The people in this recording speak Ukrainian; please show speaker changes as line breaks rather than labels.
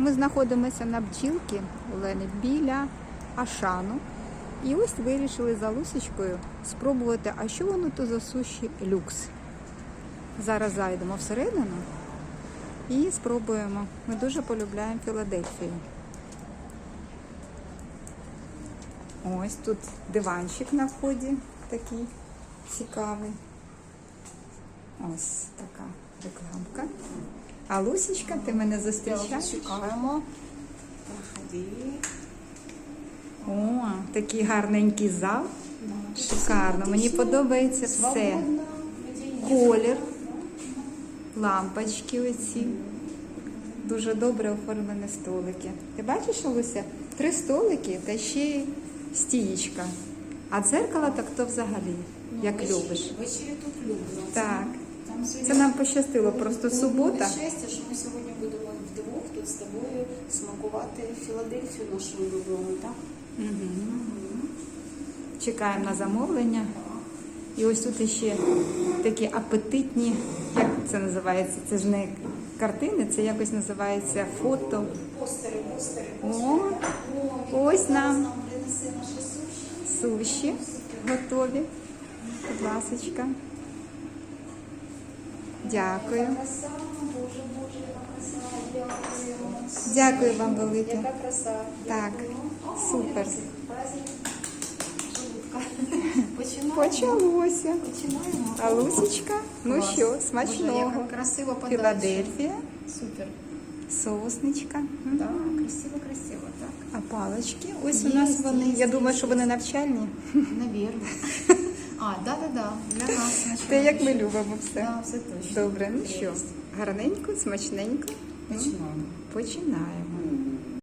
Ми знаходимося на бджілки Олени біля Ашану. І ось вирішили за Лусічкою спробувати, а що воно то за суші люкс. Зараз зайдемо всередину і спробуємо. Ми дуже полюбляємо Філадельфію. Ось тут диванчик на вході такий цікавий. Ось така рекламка. А Лусічка, ти мене зустрічаєш?
Чекаємо. Проходи.
О, такий гарненький зал. Шикарно. Мені подобається все. Колір, лампочки оці. Дуже добре оформлені столики. Ти бачиш, Луся? Три столики та ще стієчка. А дзеркало так то взагалі,
Ну,
як любиш.
Вечері тут люблю.
Так.
Сьогодні
Це нам пощастило, просто субота.
Щастя, що ми сьогодні будемо вдвох тут з тобою смакувати Філадельфію нашу улюблену, так?
Чекаємо на замовлення. І ось тут ще такі апетитні, як це називається? Це ж не картини, це якось називається фото.
Постери, постери.
О, ось нам
Нам наші суші.
суші готові. Будь ласочка. Дякую.
Дякую.
Вам велике.
Яка краса.
Так, супер.
Починаємо.
Почалося.
Починаємо.
А Лусічка, ну що, смачного.
яка красива.
Філадельфія,
Супер.
соусничка.
Так, красиво, красиво, так.
А палички? Ось у нас вони. Я думаю, що вони навчальні.
Навірно. А, да, да, да. Для нас.
Те, як ми любимо все.
Да, все точно.
Добре, ну що, гарненько, смачненько.
Починаємо.
Починаємо.